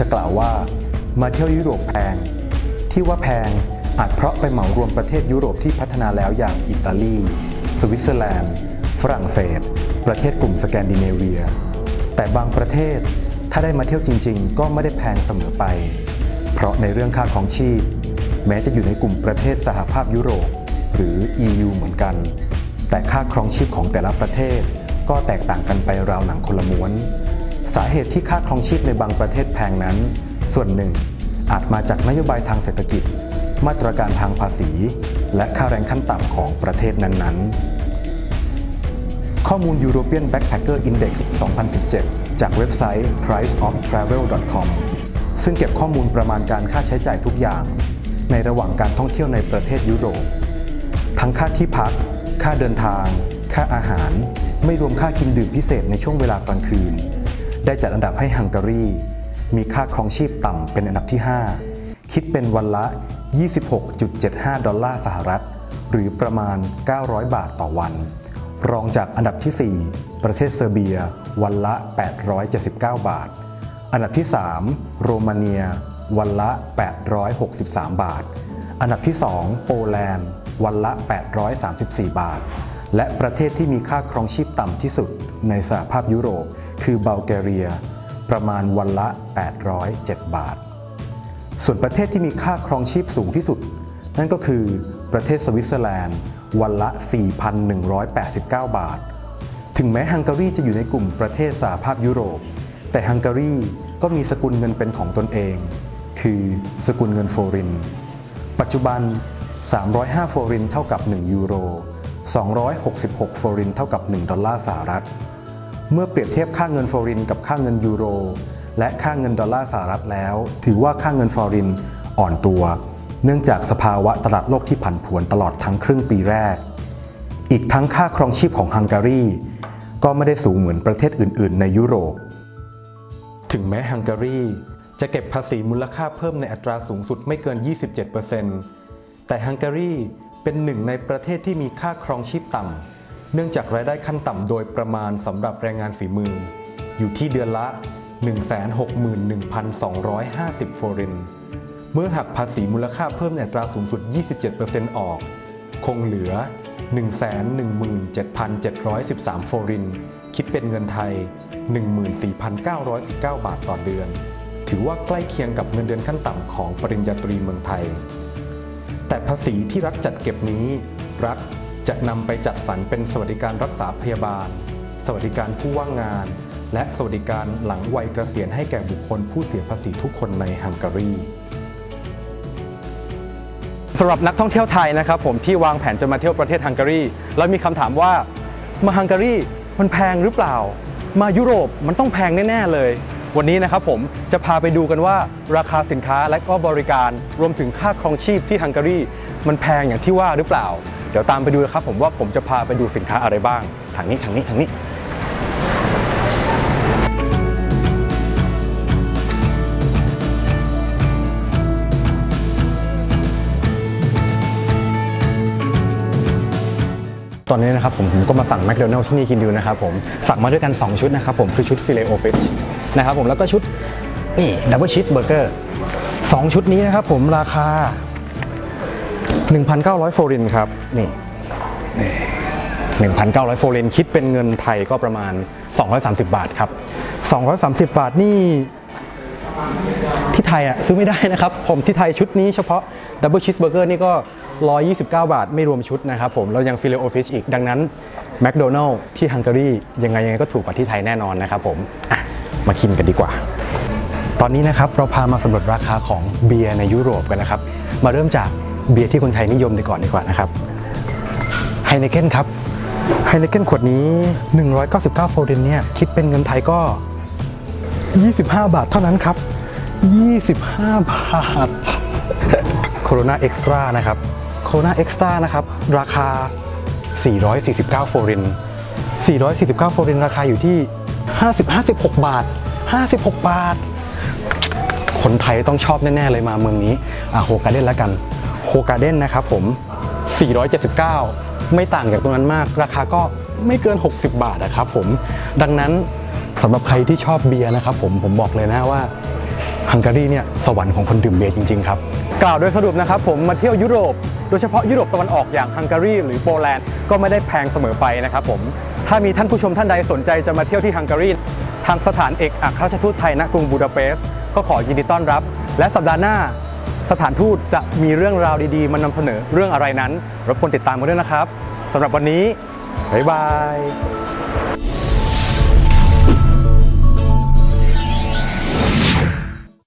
จะกล่าวว่า มาเที่ยวยุโรปแพง ที่ว่าแพงอาจเพราะไปเหมารวมประเทศยุโรปที่พัฒนาแล้วอย่างอิตาลี สวิตเซอร์แลนด์ ฝรั่งเศส ประเทศกลุ่มสแกนดิเนเวีย แต่บางประเทศถ้าได้มาเที่ยวจริง ๆ ก็ไม่ได้แพงเสมอไป เพราะในเรื่องค่าของชีพ แม้จะอยู่ในกลุ่มประเทศสหภาพยุโรป หรือ EU เหมือนกัน แต่ค่าครองชีพของแต่ละประเทศก็แตกต่างกันไปราวหนังคนละม้วน สาเหตุที่ค่าครองชีพในบางประเทศแพงนั้น ส่วนหนึ่ง อาจมาจากนโยบายทางเศรษฐกิจ มาตรการทางภาษี และค่าแรงขั้นต่ำของประเทศนั้นๆ ข้อมูล European Backpacker Index 2017 จากเว็บไซต์ priceoftravel.com ซึ่งเก็บข้อมูลประมาณการค่าใช้จ่ายทุกอย่าง ในระหว่างการท่องเที่ยวในประเทศยุโรป ทั้งค่าที่พัก ค่าเดินทาง ค่าอาหาร ไม่รวมค่ากินดื่มพิเศษในช่วงเวลากลางคืน ได้จัดอันดับให้ฮังการี มีค่าครองชีพต่ำเป็นอันดับที่ 5 คิดเป็นวันละ 26.75 ดอลลาร์สหรัฐ หรือประมาณ 900 บาทต่อวัน รองจากอันดับที่ 4 ประเทศเซอร์เบีย วันละ 879 บาท อันดับที่ 3 โรมาเนีย วันละ 863 บาท อันดับที่ 2 โปแลนด์ วันละ 834 บาท และประเทศที่มีค่าครองชีพต่ำที่สุดในสหภาพยุโรป คือบัลแกเรีย ประมาณวันละ 807 บาท ส่วนประเทศที่มีค่าครองชีพสูงที่สุด นั่นก็คือประเทศสวิตเซอร์แลนด์ วันละ 4,189 บาท ถึงแม้ฮังการีจะอยู่ในกลุ่มประเทศสหภาพยุโรป แต่ฮังการีก็มีสกุลเงินเป็นของตนเอง คือสกุลเงินโฟริน ปัจจุบัน 305 โฟรินเท่ากับ 1 ยูโร 266โฟรินเท่ากับ 1 ดอลลาร์สหรัฐ เมื่อเปรียบเทียบค่าเงินโฟริน กับค่าเงินยูโร และค่าเงินดอลลาร์สหรัฐแล้ว ถือว่าค่าเงินฟอรินอ่อนตัว เนื่องจากสภาวะตลาดโลกที่ผันผวนตลอดทั้งครึ่งปีแรก อีกทั้งค่าครองชีพของฮังการีก็ไม่ได้สูงเหมือนประเทศอื่น ๆ ในยุโรป ถึงแม้ฮังการีจะเก็บภาษีมูลค่าเพิ่มในอัตราสูงสุดไม่เกิน 27%แต่ฮังการี เป็นหนึ่งในประเทศที่มีค่าครองชีพต่ำ เนื่องจากรายได้ขั้นต่ำโดยประมาณสำหรับแรงงานฝีมือ อยู่ที่เดือนละ 161,250โฟริน เมื่อหักภาษีมูลค่าเพิ่มในตราสูงสุด 27%ออก คงเหลือ 117,713โฟริน คิดเป็นเงินไทย 14,919 บาทต่อเดือน ถือว่าใกล้เคียงกับเงินเดือนขั้นต่ำของปริญญาตรีเมืองไทย แต่ภาษีที่รัฐจัดเก็บนี้ รัฐจะนำไปจัดสรรเป็นสวัสดิการรักษาพยาบาล สวัสดิการผู้ว่างงาน และสวัสดิการหลังวัยเกษียณให้แก่บุคคลผู้เสียภาษีทุกคนในฮังการีสำหรับนักท่องเที่ยวไทยนะครับผมที่วางแผนจะมาเที่ยวประเทศฮังการีแล้วมีคำถามว่ามาฮังการีมันแพงหรือเปล่า มายุโรปมันต้องแพงแน่ ๆ เลย วันนี้นะครับผมจะพาไปดูกันว่าราคาสินค้าและก็บริการรวมถึงค่าครองชีพที่ฮังการีมันแพงอย่างที่ว่าหรือเปล่า เดี๋ยวตามไปดูนะครับผมว่าผมจะพาไปดูสินค้าอะไรบ้างทางนี้ทางนี้ทางนี้ตอนนี้นะครับผมผมก็มาสั่งแมคโดนัลล์ที่นี่กินดูนะครับผมสั่งมาด้วยกัน 2 ชุดนะครับผมคือชุดฟิเลโอฟิช นะครับผมแล้วก็ชุดนี่ดับเบิลชีสเบอร์เกอร์สองชุดนี้นะครับผมราคา 1,900โฟรินครับนี่1,900โฟรินคิดเป็นเงินไทยก็ประมาณ 230 บาทครับ 230 บาทนี่ที่ไทยอะซื้อไม่ได้นะครับ ผมที่ไทยชุดนี้เฉพาะดับเบิลชีสเบอร์เกอร์นี่ก็ 129 บาทไม่รวมชุดนะครับผมแล้วยังฟิเลโอฟิชอีกดังนั้นแมคโดนัลล์ที่ฮังการียังไงยังไงก็ถูกกว่าที่ไทยแน่นอนนะครับผมอะ มากินกันดีกว่า ตอนนี้นะครับเราพามาสำรวจราคาของเบียร์ในยุโรปกันนะครับ มาเริ่มจากเบียร์ที่คนไทยนิยมดีก่อนดีกว่านะครับไฮเนเกนครับไฮเนเกนขวดนี้ 199 โฟรินเนี่ยคิดเป็นเงินไทยก็ 25 บาทเท่านั้นครับ 25 บาทโคโรนาเอ็กซ์ตร้านะครับโคโรนาเอ็กซ์ตร้านะครับ ราคา 449 โฟริน 449 โฟริน ราคาอยู่ที่ 50 56 บาท 56 บาท คนไทยต้องชอบแน่ ๆ เลยมาเมืองนี้อะโฮการ์เด้นแล้วกันโฮการ์เด้นนะครับผม 479 ไม่ต่างจากตรงนั้นมาก ราคาก็ไม่เกิน 60 บาทนะครับผม ดังนั้นสำหรับใครที่ชอบเบียร์นะครับผมผมบอกเลยนะว่าฮังการีเนี่ยสวรรค์ของคนดื่มเบียร์จริง ๆ ครับ กล่าวโดยสรุปนะครับผมมาเที่ยวยุโรป โดยเฉพาะยุโรปตะวันออกอย่างฮังการีหรือโปแลนด์ก็ไม่ได้แพงเสมอไปนะครับผม ถ้ามีท่านผู้ชมท่านใดสนใจจะมาเที่ยวที่ฮังการีทางสถานเอกอัครราชทูตไทยณกรุงบูดาเปสต์ก็ขอยินดีต้อนรับ และสัปดาห์หน้า สถานทูตจะมีเรื่องราวดีๆ มานำเสนอเรื่องอะไรนั้นรบกวนติดตามกันด้วยนะครับสำหรับวันนี้บ๊ายบาย